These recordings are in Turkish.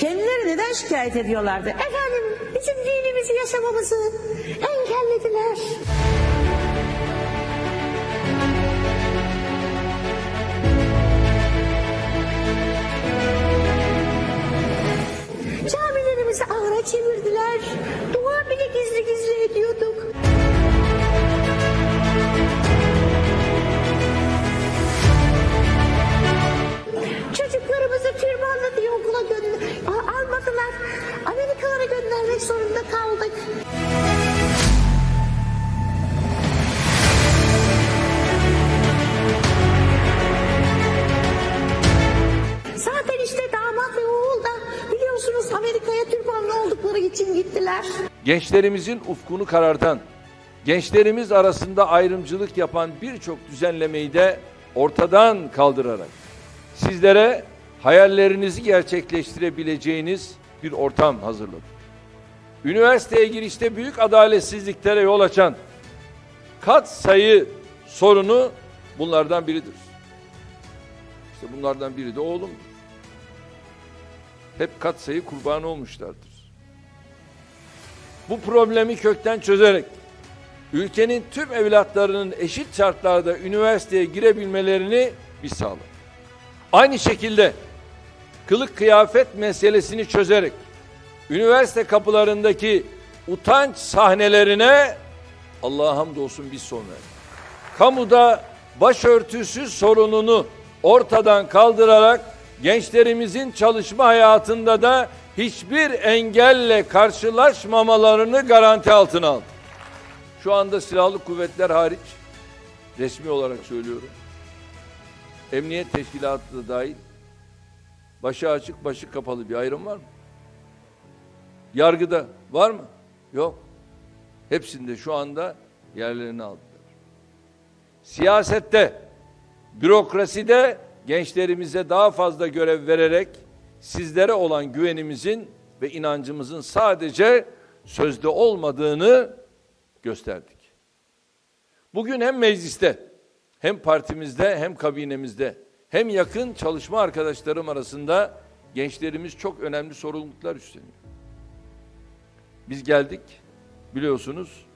Kendileri neden şikayet ediyorlardı? Efendim bizim dinimizi yaşamamızı engellediler. Camilerimizi ahıra çevirdiler. Dua bile gizli gizli ediyorduk. Almadılar. Amerikalara göndermek zorunda kaldık. Zaten işte damat ve oğul da biliyorsunuz Amerika'ya türbanlı oldukları için gittiler. gençlerimizin ufkunu karartan, gençlerimiz arasında ayrımcılık yapan birçok düzenlemeyi de ortadan kaldırarak sizlere hayallerinizi gerçekleştirebileceğiniz bir ortam hazırladık. Üniversiteye girişte büyük adaletsizliklere yol açan kat sayı sorunu bunlardan biridir. İşte bunlardan biri de oğlum. Hep kat sayı kurbanı olmuşlardır bu problemi kökten çözerek ülkenin tüm evlatlarının eşit şartlarda üniversiteye girebilmelerini biz sağladık. Aynı şekilde kılık kıyafet meselesini çözerek üniversite kapılarındaki utanç sahnelerine Allah'a hamdolsun biz son verdik. Kamuda başörtüsü sorununu ortadan kaldırarak gençlerimizin çalışma hayatında da hiçbir engelle karşılaşmamalarını garanti altına aldı. Şu anda silahlı kuvvetler hariç resmi olarak söylüyorum. Emniyet teşkilatı da dahil başı açık başı kapalı bir ayrım var mı? Yargıda var mı? Yok. Hepsinde şu anda yerlerini aldılar. Siyasette, bürokraside gençlerimize daha fazla görev vererek sizlere olan güvenimizin ve inancımızın sadece sözde olmadığını gösterdik. Bugün hem mecliste, hem partimizde, hem kabinemizde, hem yakın çalışma arkadaşlarım arasında gençlerimiz çok önemli sorumluluklar üstleniyor. Biz geldik, biliyorsunuz,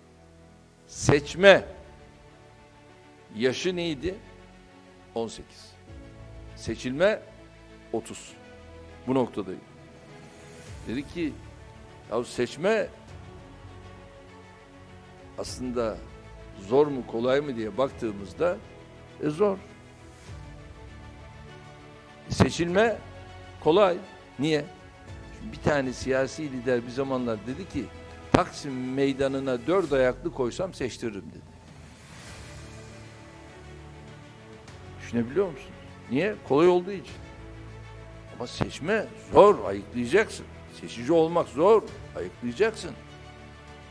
seçme yaşı neydi? 18. Seçilme 30. Bu noktadayım. Dedi ki ya seçme aslında zor mu kolay mı diye baktığımızda e zor. Seçilme kolay. Niye? Çünkü bir tane siyasi lider bir zamanlar dedi ki Taksim meydanına dört ayaklı koysam seçtiririm dedi. Düşünebiliyor musunuz? Niye? Kolay olduğu için. Ama seçme zor, ayıklayacaksın. Seçici olmak zor, ayıklayacaksın.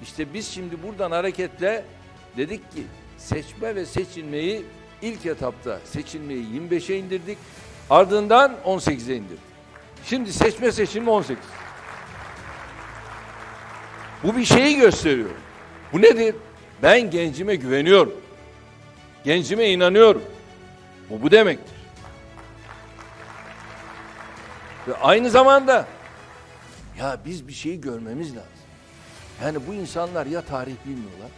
İşte biz şimdi buradan hareketle dedik ki seçme ve seçilmeyi ilk etapta seçilmeyi 25'e indirdik. Ardından 18'e indirdik. Şimdi seçme seçilme 18. Bu bir şeyi gösteriyor. Bu nedir? Ben gencime güveniyorum. Gencime inanıyorum. Bu bu demektir. Ve aynı zamanda ya biz bir şeyi görmemiz lazım. Yani bu insanlar ya tarih bilmiyorlar,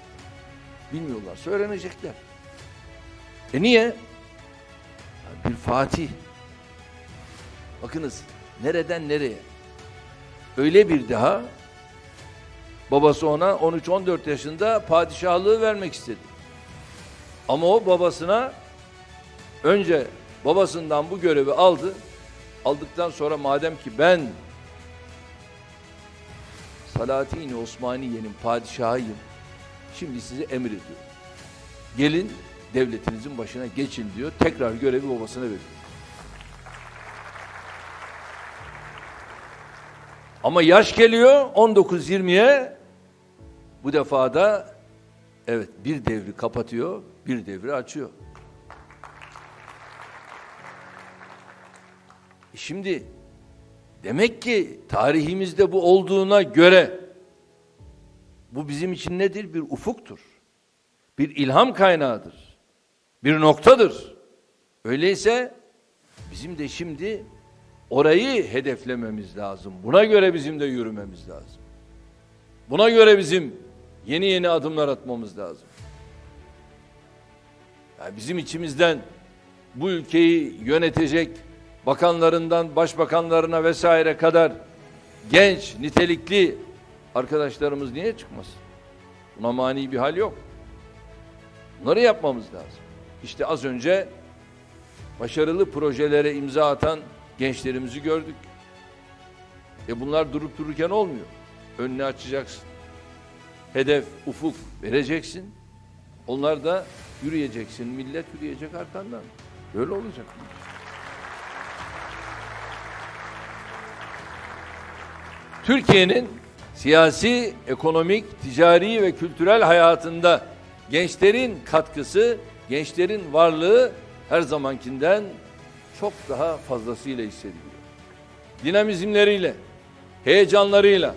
bilmiyorlarsa öğrenecekler. E niye? Bir Fatih. Bakınız nereden nereye? Öyle bir daha babası ona 13-14 yaşında padişahlığı vermek istedi. Ama o babasına önce babasından bu görevi aldı. Aldıktan sonra madem ki ben Salatini Osmaniye'nin padişahıyım. Şimdi size emrediyorum. Gelin devletinizin başına geçin diyor. Tekrar görevi babasına veriyor. Ama yaş geliyor 19-20'ye bu defa da evet bir devri kapatıyor, bir devri açıyor. E Şimdi demek ki tarihimizde bu olduğuna göre bu bizim için nedir? Bir ufuktur. Bir ilham kaynağıdır. Bir noktadır. Öyleyse bizim de şimdi orayı hedeflememiz lazım. Buna göre bizim de yürümemiz lazım. Buna göre bizim yeni yeni adımlar atmamız lazım. Yani bizim içimizden bu ülkeyi yönetecek bakanlarından başbakanlarına vesaire kadar genç, nitelikli arkadaşlarımız niye çıkmasın? Buna mani bir hal yok. Bunları yapmamız lazım. İşte az önce başarılı projelere imza atan gençlerimizi gördük. E bunlar durup dururken olmuyor. Önünü açacaksın. Hedef, ufuk vereceksin. Onlar da yürüyeceksin. Millet yürüyecek arkandan. Böyle olacak. Türkiye'nin siyasi, ekonomik, ticari ve kültürel hayatında gençlerin katkısı, gençlerin varlığı her zamankinden çok daha fazlasıyla hissediliyor. Dinamizmleriyle, heyecanlarıyla,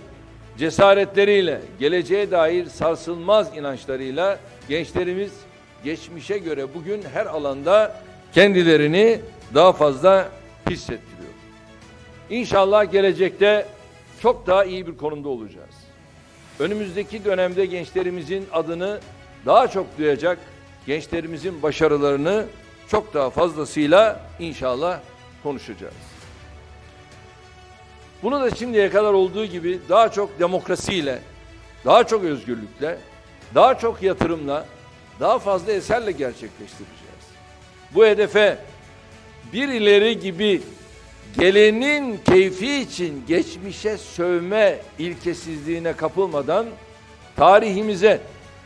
cesaretleriyle, geleceğe dair sarsılmaz inançlarıyla gençlerimiz geçmişe göre bugün her alanda kendilerini daha fazla hissettiriyor. İnşallah gelecekte çok daha iyi bir konumda olacağız. Önümüzdeki dönemde gençlerimizin adını daha çok duyacak, gençlerimizin başarılarını çok daha fazlasıyla inşallah konuşacağız. Bunu da şimdiye kadar olduğu gibi daha çok demokrasiyle, daha çok özgürlükle, daha çok yatırımla, daha fazla eserle gerçekleştireceğiz. Bu hedefe birileri gibi gelenin keyfi için geçmişe sövme ilkesizliğine kapılmadan tarihimize,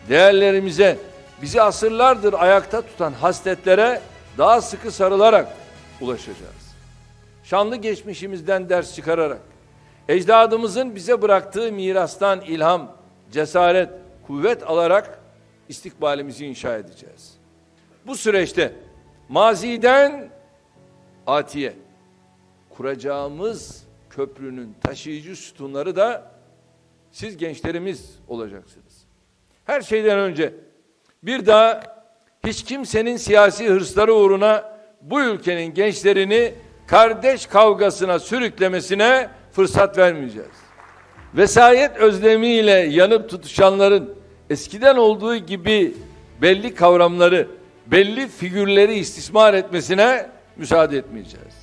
değerlerimize, bizi asırlardır ayakta tutan hasletlere daha sıkı sarılarak ulaşacağız. Şanlı geçmişimizden ders çıkararak, ecdadımızın bize bıraktığı mirastan ilham, cesaret, kuvvet alarak istikbalimizi inşa edeceğiz. Bu süreçte maziden atiye, kuracağımız köprünün taşıyıcı sütunları da siz gençlerimiz olacaksınız. Her şeyden önce bir daha hiç kimsenin siyasi hırsları uğruna bu ülkenin gençlerini kardeş kavgasına sürüklemesine fırsat vermeyeceğiz. Vesayet özlemiyle yanıp tutuşanların eskiden olduğu gibi belli kavramları, belli figürleri istismar etmesine müsaade etmeyeceğiz.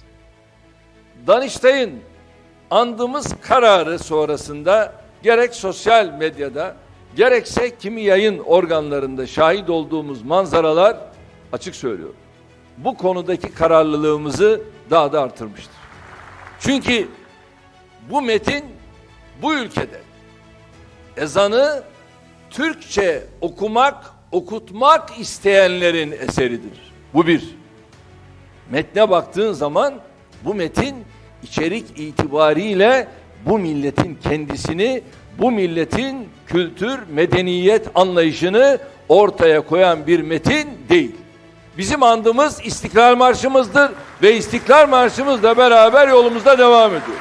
Danıştay'ın andığımız kararı sonrasında gerek sosyal medyada gerekse kimi yayın organlarında şahit olduğumuz manzaralar açık söylüyorum. Bu konudaki kararlılığımızı daha da artırmıştır. Çünkü bu metin bu ülkede ezanı Türkçe okumak, okutmak isteyenlerin eseridir. Bu bir. Metne baktığın zaman bu metin içerik itibariyle bu milletin kendisini, bu milletin kültür, medeniyet anlayışını ortaya koyan bir metin değil. Bizim andımız İstiklal Marşımızdır ve İstiklal Marşımızla beraber yolumuzda devam ediyor.